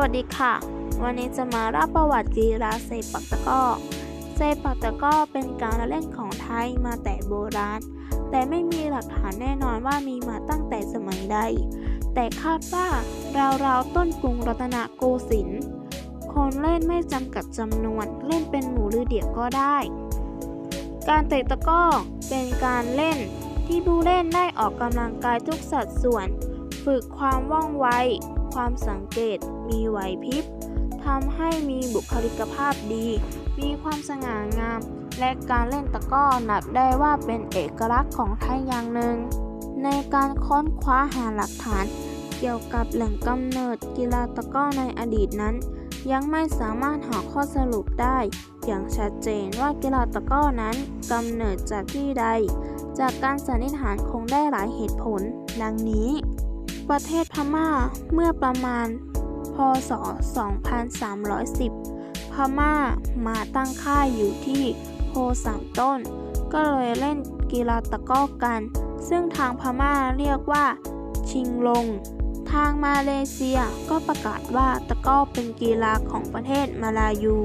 วัสดีค่ะ วันนี้จะมาเล่าประวัติกีฬาเซปักตะก้อ เซปักตะก้อเป็นการละเล่นของไทยมาแต่โบราณ แต่ไม่มีหลักฐานแน่นอนว่ามีมาตั้งแต่สมัยใด แต่คาดว่าราวๆต้นกรุงรัตนโกสินทร์คนเล่นไม่จำกัดจำนวน เล่นเป็นหมู่หรือเดี่ยวก็ได้ การเตะตะก้อเป็นการเล่นที่ผู้เล่นได้ออกกำลังกายทุกสัดส่วน ฝึกความว่องไว ความสังเกต มีไหวพริบทำให้มีบุคลิกภาพดี มีความสง่างาม และการเล่นตะก้อนับได้ว่าเป็นเอกลักษณ์ของไทยอย่างหนึ่ง ในการค้นคว้าหาหลักฐานเกี่ยวกับแหล่งกำเนิดกีฬาตะก้อในอดีตนั้น ยังไม่สามารถหาข้อสรุปได้ อย่างชัดเจนว่ากีฬาตะก้อนั้นกำเนิดจากที่ใด จากการสันนิษฐานคงได้หลายเหตุผล ดังนี้ ประเทศพม่าเมื่อประมาณ พศ 2310 พม่ามาตั้งค่ายอยู่ที่โพสามต้น ก็เลยเล่นกีฬาตะก้อกัน ซึ่งทางพม่าเรียกว่า ชิงลง ทางมาเลเซียก็ประกาศว่าตะก้อเป็นกีฬาของประเทศมาลายู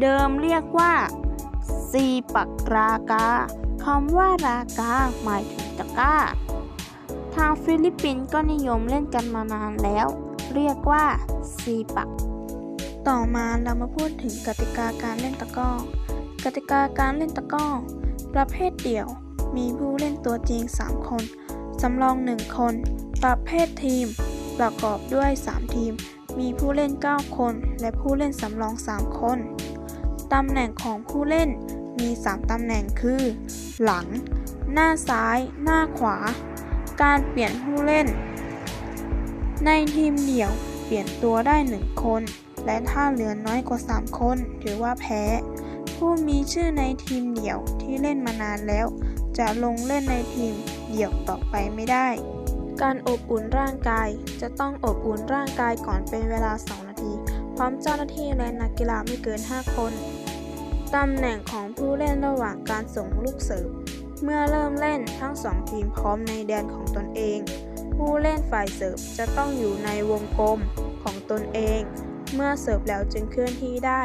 เดิมเรียกว่าซีปักรากาคำว่ารากาหมายถึงตะก้า ทางฟิลิปปินส์ก็นิยมเล่นกันมานานแล้ว เรียกว่าซีปัก ต่อมาเรามาพูดถึงกติกาการเล่นตะก้อกติกาการเล่นตะก้อประเภทเดี่ยว มีผู้เล่นตัวจริง 3 คน สำรอง 1 คน ประเภททีม ประกอบด้วย 3 ทีม มีผู้เล่น 9 คน และผู้เล่นสำรอง 3 คน ตำแหน่งของผู้เล่นมี 3 ตำแหน่งคือ หลัง หน้าซ้าย หน้าขวา การเปลี่ยนผู้เล่น ในทีมเดี่ยวเปลี่ยนตัวได้1คน และถ้าเหลือน้อยกว่า 3 คนถือว่าแพ้ ผู้มีชื่อในทีมเดี่ยวที่เล่นมานานแล้ว จะลงเล่นในทีมเดี่ยวต่อไปไม่ได้ การอบอุ่นร่างกายจะต้องอบอุ่นร่างกายก่อนเป็นเวลา 2 นาที พร้อมเจ้าหน้าที่และนักกีฬาไม่เกิน 5 คน ตำแหน่งของผู้เล่นระหว่างการส่งลูกเสิร์ฟ เมื่อเริ่มเล่นทั้งสองทีมพร้อมในแดนของตนเอง ผู้เล่นฝ่ายเสิร์ฟจะต้องอยู่ในวงกลมของตนเอง เมื่อเสิร์ฟแล้วจึงเคลื่อนที่ได้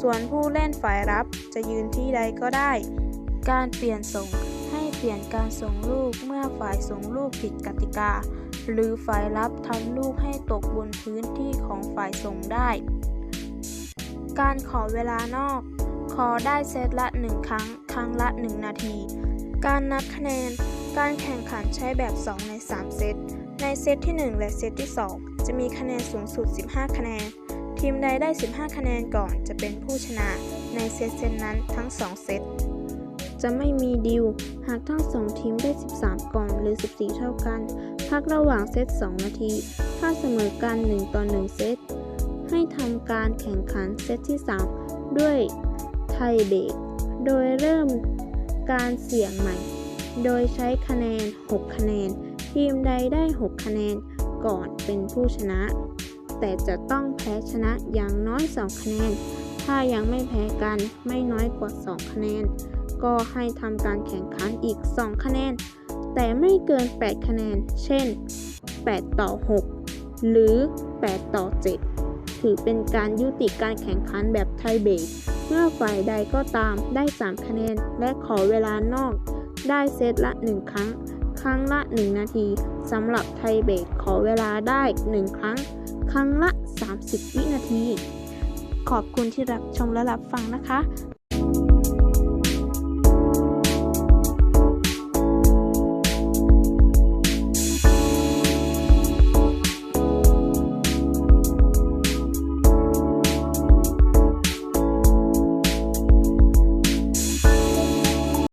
ส่วนผู้เล่นฝ่ายรับจะยืนที่ใดก็ได้ การเปลี่ยนส่งให้เปลี่ยนการส่งลูกเมื่อฝ่ายส่งลูกผิดกติกา หรือฝ่ายรับทำลูกให้ตกบนพื้นที่ของฝ่ายส่งได้ การขอเวลานอก ขอได้เซตละ 1 ครั้ง ครั้งละ 1 นาที การนับคะแนน การแข่งขันใช้แบบ 2 ใน 3 เซต ในเซตที่ 1 และเซตที่ 2 จะมีคะแนนสูงสุด 15 คะแนน ทีมใดได้ 15 คะแนนก่อนจะเป็นผู้ชนะ ในเซตเซตนั้นทั้ง 2 เซต จะไม่มีดิว หากทั้ง 2 ทีมได้ 13 ก่อนหรือ 14 เท่ากัน พักระหว่างเซต 2 นาที ถ้าเสมอกัน 1 ต่อ 1 เซต ให้ทำการแข่งขันเซตที่ 3 ด้วยไทยเบรกโดยเริ่ม การเสี่ยงใหม่ โดยใช้คะแนน 6 คะแนน ทีมใดได้ 6 คะแนนก่อนเป็นผู้ชนะ แต่จะต้องแพ้ชนะอย่างน้อย 2 คะแนน ถ้ายังไม่แพ้กันไม่น้อยกว่า 2 คะแนน ก็ให้ทำการแข่งขันอีก 2 คะแนน แต่ไม่เกิน 8 คะแนน เช่น 8 ต่อ 6 หรือ 8 ต่อ 7 ถือเป็นการยุติการแข่งขันแบบไทยเบรก เมื่อฝ่ายใดก็ตามได้ 3 คะแนน และขอเวลานอก ได้เซตละ 1 ครั้ง ครั้งละ 1 นาทีสำหรับไทยเบรกขอเวลาได้ 1 ครั้ง ครั้งละ 30 วินาที ขอบคุณที่รับชมและรับฟังนะคะ